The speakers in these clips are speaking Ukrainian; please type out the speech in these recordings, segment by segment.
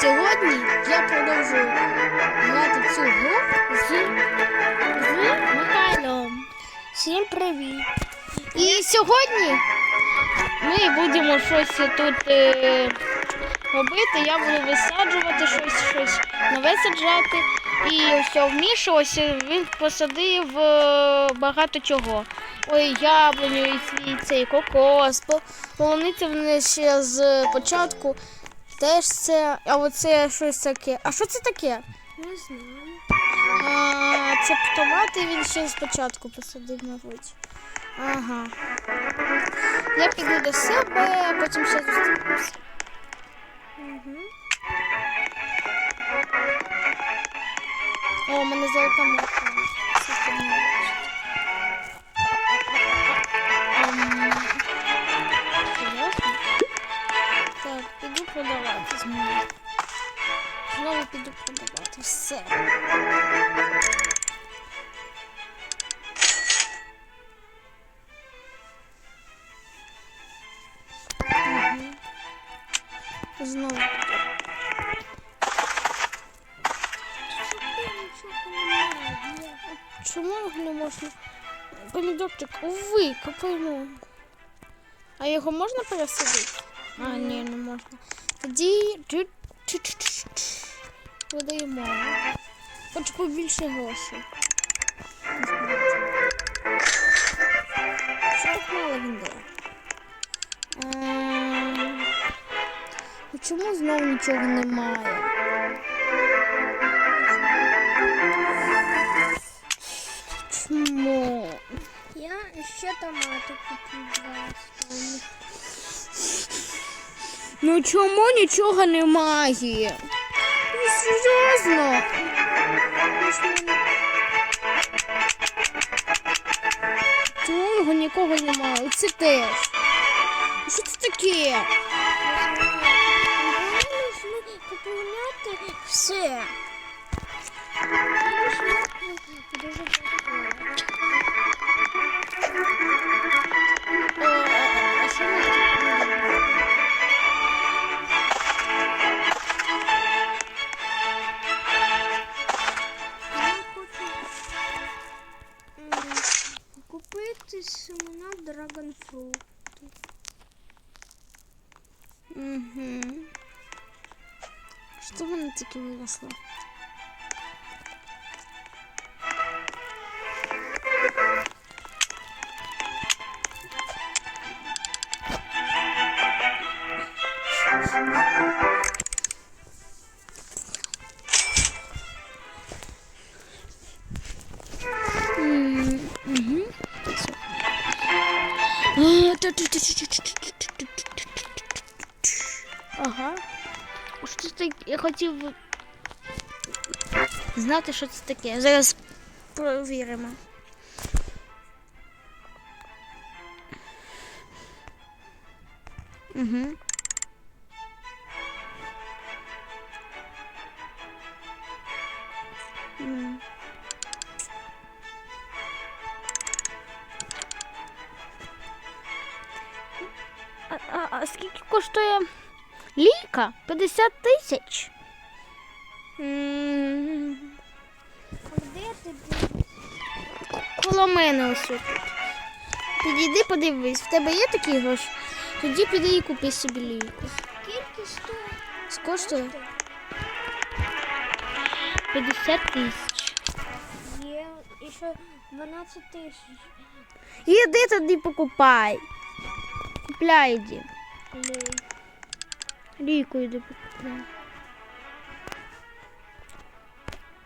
сьогодні я продовжую грати цю гру з, з Михайлом. Всім привіт! І сьогодні ми будемо щось тут е, робити. Я буду висаджувати щось, щось нове саджати. І все, в Мішу ось він посадив е, багато чого. Ой, яблуню, і цей, кокос, по- полуниця вони ще з початку. Теж це, а оце щось таке. А що це таке? Не знаю. А, це томати він ще спочатку посадив, мабуть. Ага. Я піду до себе, а потім ще зустрінемося. Угу. О, у мене золота морква. Знову. Чому не можна? Помідорчик, уви, копаймо. А його можна пересадити? А, ні, не можна. Тоді видаємо. Хочу побільше грошей. Що так мало він дає? Ну Чому знову нічого немає? Чому? Я ще томати куплю. Ну чому нічого немає? Ну, серйозно. Чому його нікого немає? Оце теж. Що це таке? 是。Ага. Що це? Я хотів знати, що це таке. Зараз провіримо. Угу. Ліка? 50 тисяч. Ти? Коло мене ось тут. Підійди, подивись, в тебе є такі гроші? Тоді піди і купи собі лійку. Скільки стоїть? Скоштує 50 тисяч. Є і ще 12 тисяч. Іди тоді покупай. Купляй іди. Лей. Лійку іди покупляй.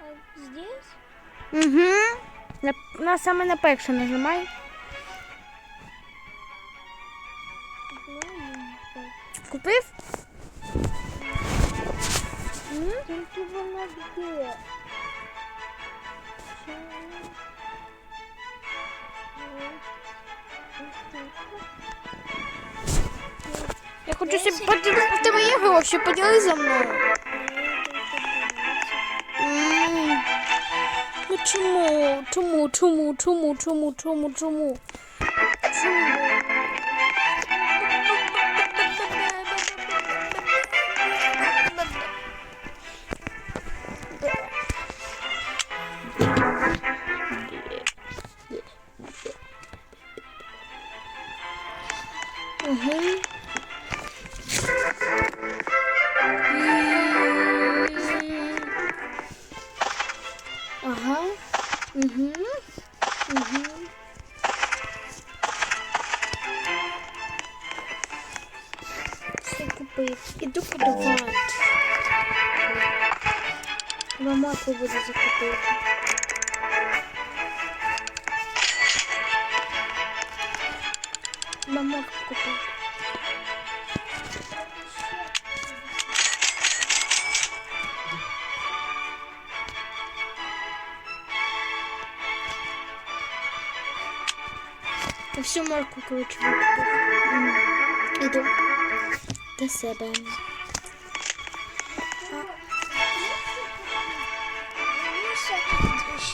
А здесь? Угу. На, на саме на перше нажимай. Купив? Тільки вона де? Я хочу себе поділити. В тебе є гроші, поділи за мною. М. Ну чому? Чому? Чому? Чому? Чому? Чому? Чому? Чому? Буде закупити. Мама купити. Всю морку, викупив. Іду до себе.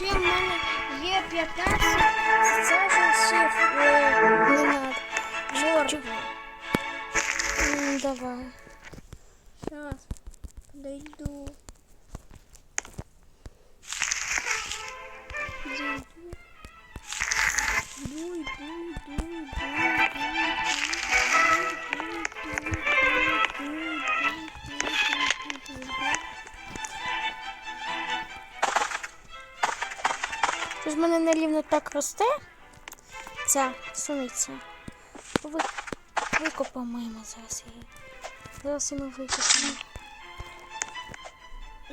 Ще в мене є 15 саджанців Не надо. моркви. М, Давай. Зараз подойду. Иду, иду, иду, иду, мене нерівно так росте. Ця суниця. Ви... Викопаємо зараз її. Зараз її ми викопаємо.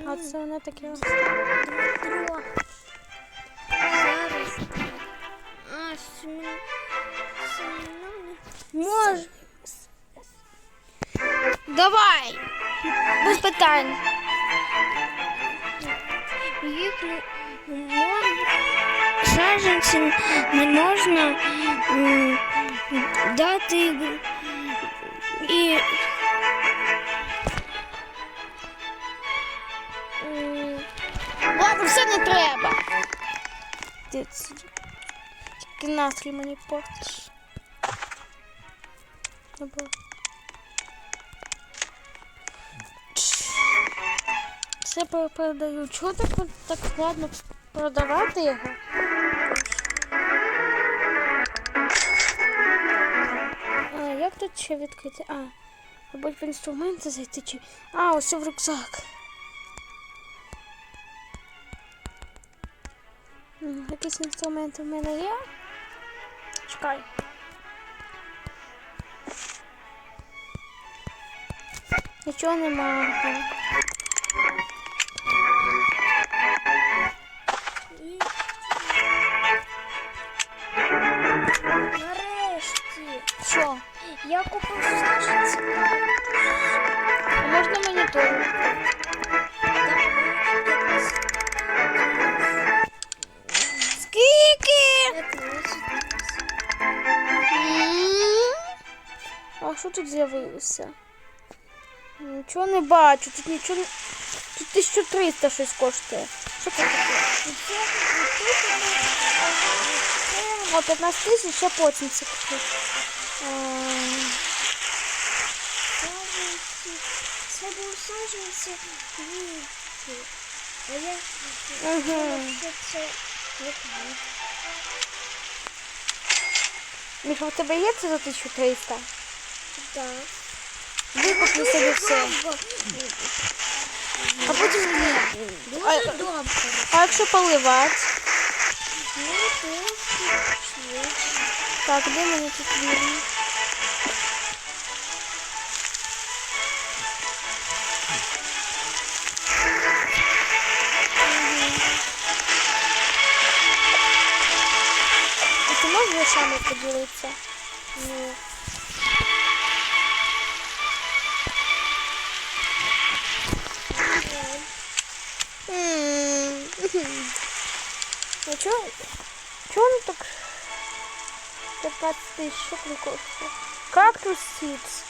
А це вона таке росте. Зараз. А. Семена. Може. Давай! Без питань. Їх не можна, саджанці не можна м, дати і М, Ладно, все не треба. Ти це- Тільки настрій мені портиш. Добре. Це пер- передаю. Чого так, так складно Продавати його? А, як тут ще відкрити? А, мабуть, в інструменти зайти чи. А, ось в рюкзак. Якісь інструменти в мене є. Чекай. Нічого немає. я купив саджанці А можна мені то? Скільки? М, А що тут з'явилося? Нічого не бачу, тут нічого не. Тут 1300 щось коштує. Що це таке? О, 15 тисяч, ще потім це куплю. Саджанці квіти. А я Ага. що це квіти. Міша, у тебе є це за 1300? Так. Викуплю собі все. А потім Дуже добре. А якщо поливати? Ну. Так, де мені тут вірно? Вещами? Ну, Ну чого? Чого воно так 15 тисяч що там коштує? Кактус сіпс.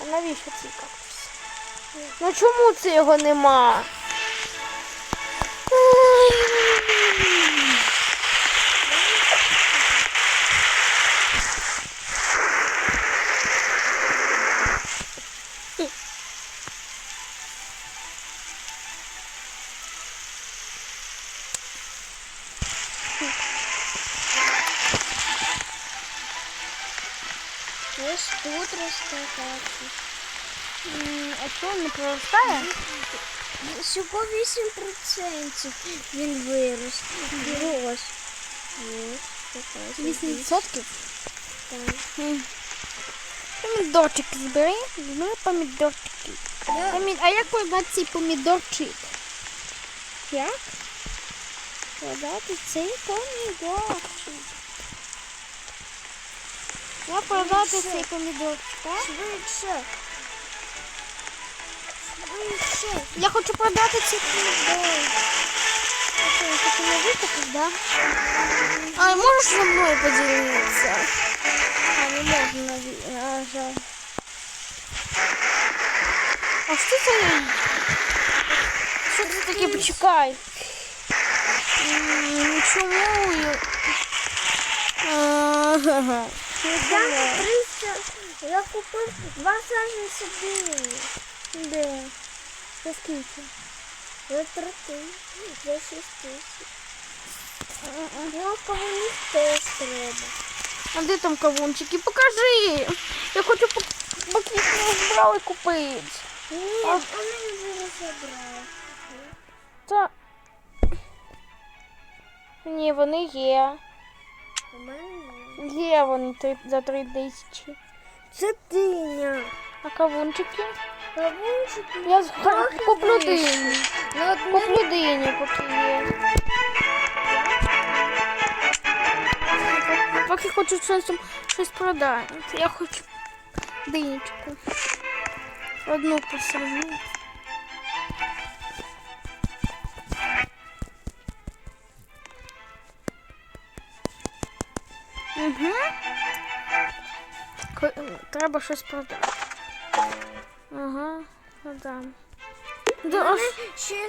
А навіщо цей кактус? Ну чому це його нема? Ай. ось тут росте кактус. М, А що не проростає? Всього 8% він вирос. Така 8%? Так. М. Помідорчики збери. Збери помідорчики. Помі- А як продати цей помідорчик? Як? Продати цей помідорчик. Як продати цей помідорчик, так? Швидше. Швидше. Я хочу продати цей помідор. Що, я хочу не викупити, да? А, можеш зі мною поділитися? А, не можна, наві- на жаль. А що це? Що це таке? Почекай. М, Ну чому я... Ага. Я купився, я купив два саженці дині. Де? За скільки? За три тисячі, за шість тисяч. Ну, теж треба. А де там кавунчики? Покажи. Я хочу їх не збрали купити. Ні, А- вони вже розібрали. Та... Ні, вони є. У мене. Є вони три, за три тисячі. Це диня. А кавунчики? Я куплю дині. Ну, Куплю дині, поки є. Поки хочу щось, щось продати. Я хочу динічку. Одну посажу. Угу. Треба щось продати. Ага, продам. Да, Вони ще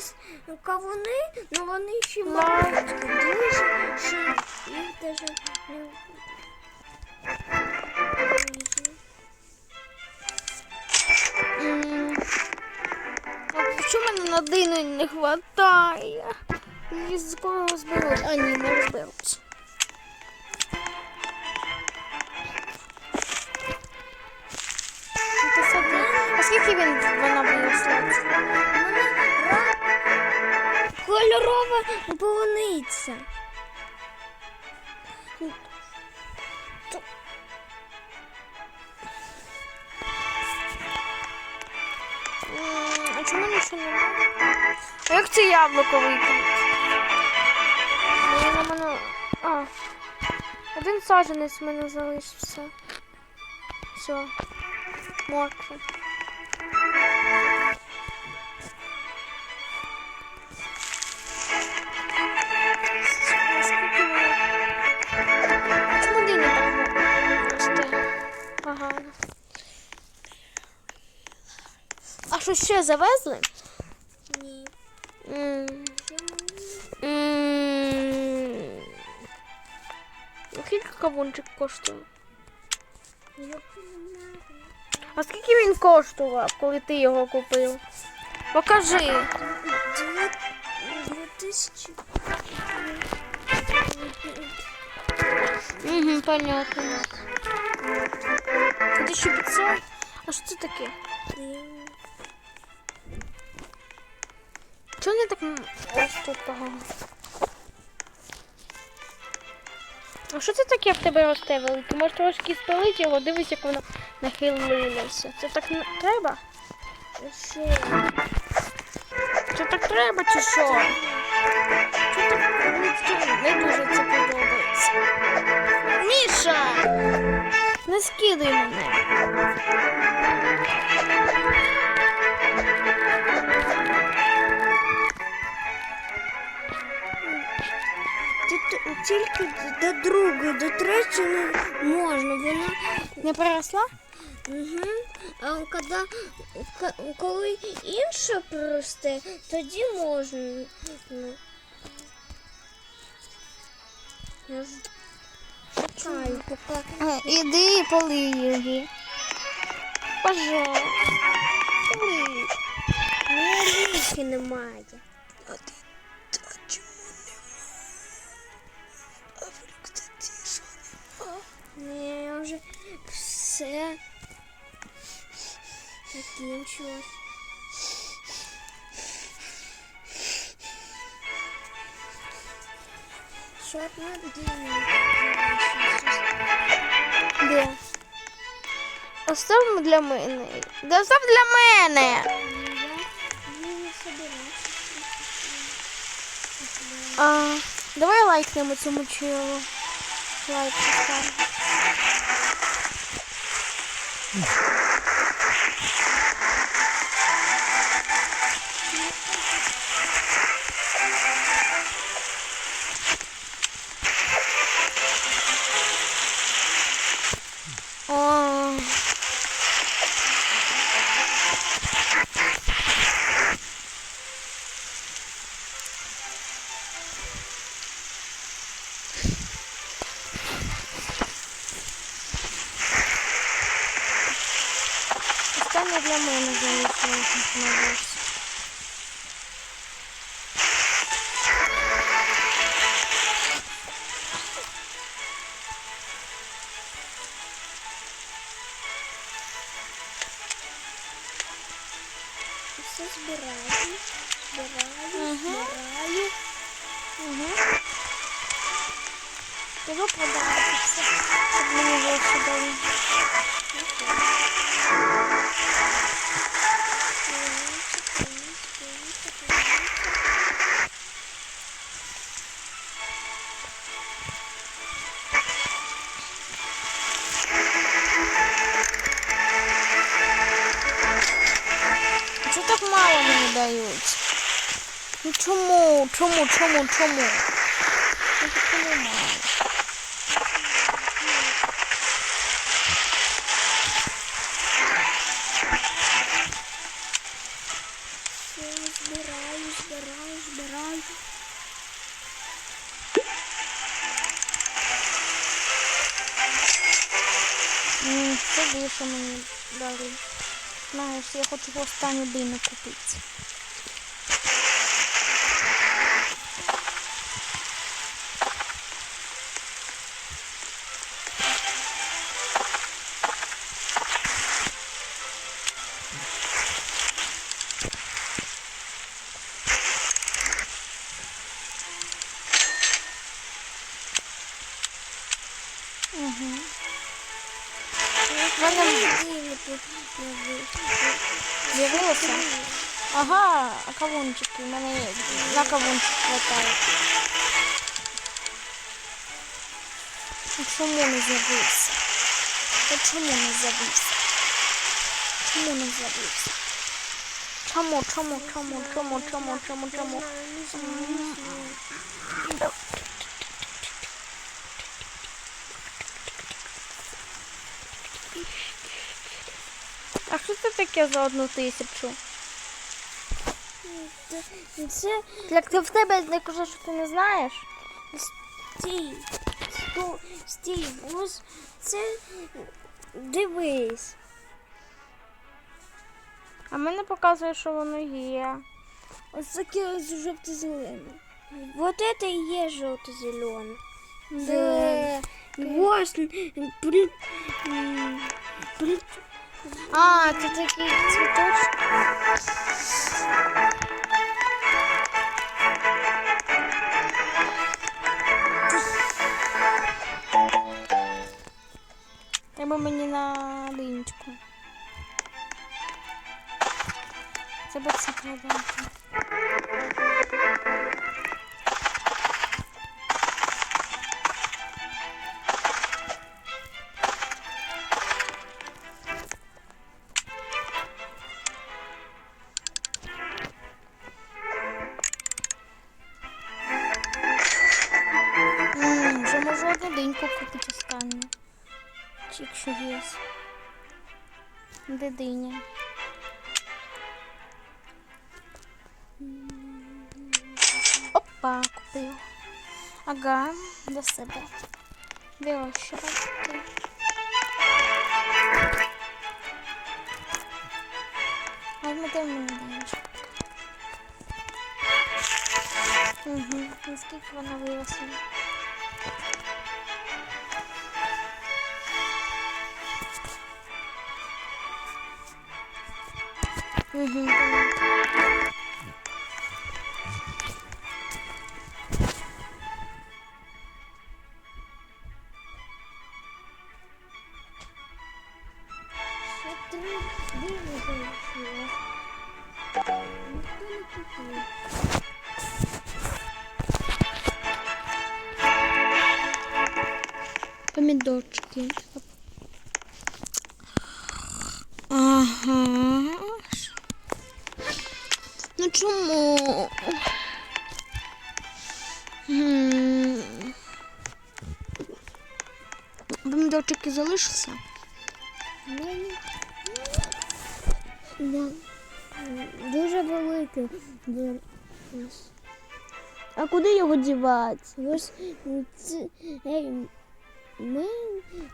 кавуни, ну вони ще Да. маленькі, дуже, що їх даже не чому мене на дину не хватає? Її скоро розберуть. А ні, не розберуть. Він вона виросла? Вона кольорова полуниця. А чому нічого немає? А як це яблуко викинути? Ну, на мене... А, один саджанець в мене залишився. Все. Морква. Що ще завезли? Ні. М, чому м. Ну, Скільки кавунчик коштує? А скільки він коштував, коли ти його купив? Покажи. Дві тисячі. Угу, понятно. 1500? А що це таке? Чого не так ось тут погано? А що це таке в тебе росте велике? Може трошки спилити його, дивись, як воно нахилилося. Це так не треба? Що? Це так треба чи що? Чи так не дуже це подобається? Міша! Не скидай мене. Тільки до другої, до третьої можна. Вона Не переросла? Угу. А коли, коли інше просте, тоді можна. Ну. Я ж чекаю, поки. Іди полий її. Пожалуйста. Закінчилось. Що одна дінка. Де? Остав для мене. Да остав для мене. Я не собираюсь. А, давай лайкнемо цьому челу. Лайк поставимо. Все збираю, збираю, Мгм. збираю. Угу. Піду продавати все, щоб мені гроші дали. Дають? Ну чому? Чому? Чому? Чому? Це більше мені дали. Знаєш, я хочу останню дину купити. З'явилося? Ага, а кавунчики. У мене є. на кавунчик хватає. Чому не з'явився? А чому не з'явився? Чому не з'явився? Чому, чому, чому, чому, чому, чому, чому? А що це таке за одну тисячу? Це Як ти в тебе не кажеш, що ти не знаєш? стій. Сто- Стій, ось це дивись. А мене показує, що воно є. Ось таке ось жовто-зелене. Вот это і є жовто-зелене. Це ось при, при, А, це такий цвіточок. Треба мені на линечку. Це на це якщо є. Де? Опа, купив. Ага, до себе. Вирощувати. А ми де мені даєш? Угу. Наскільки вона виросла? Угу. Помідорчики. Да. Дуже великий. А куди його дівати? Ось це, ми,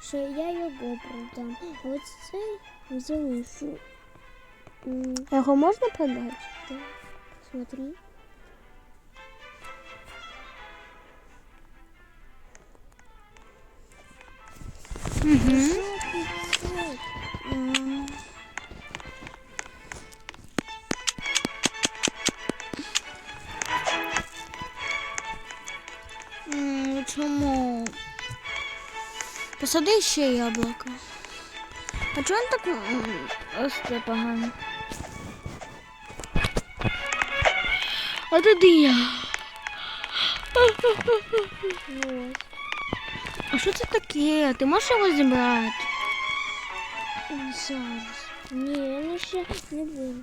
що я його продам. Ось цей залишу. Його можна продати? так, Смотри. Чому? Посади ще яблуко. А чого він так м, росте погано? А туди я. Ось. А що це таке? Ти можеш його зібрати? Зараз. Ні, я ще не буду.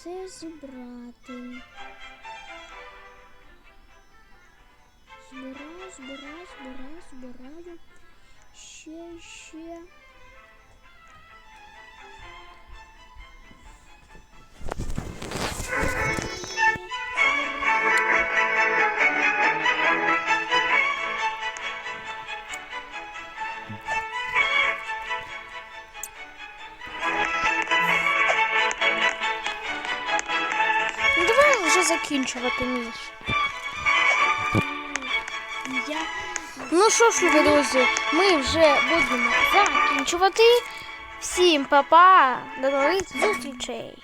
Все зібрати. Збираю, збираю, збираю, збираю. Ще, ще. Закінчувати ніж. Я Ну що ж, любі друзі, ми вже будемо закінчувати. Всім па-па, до нових зустрічей.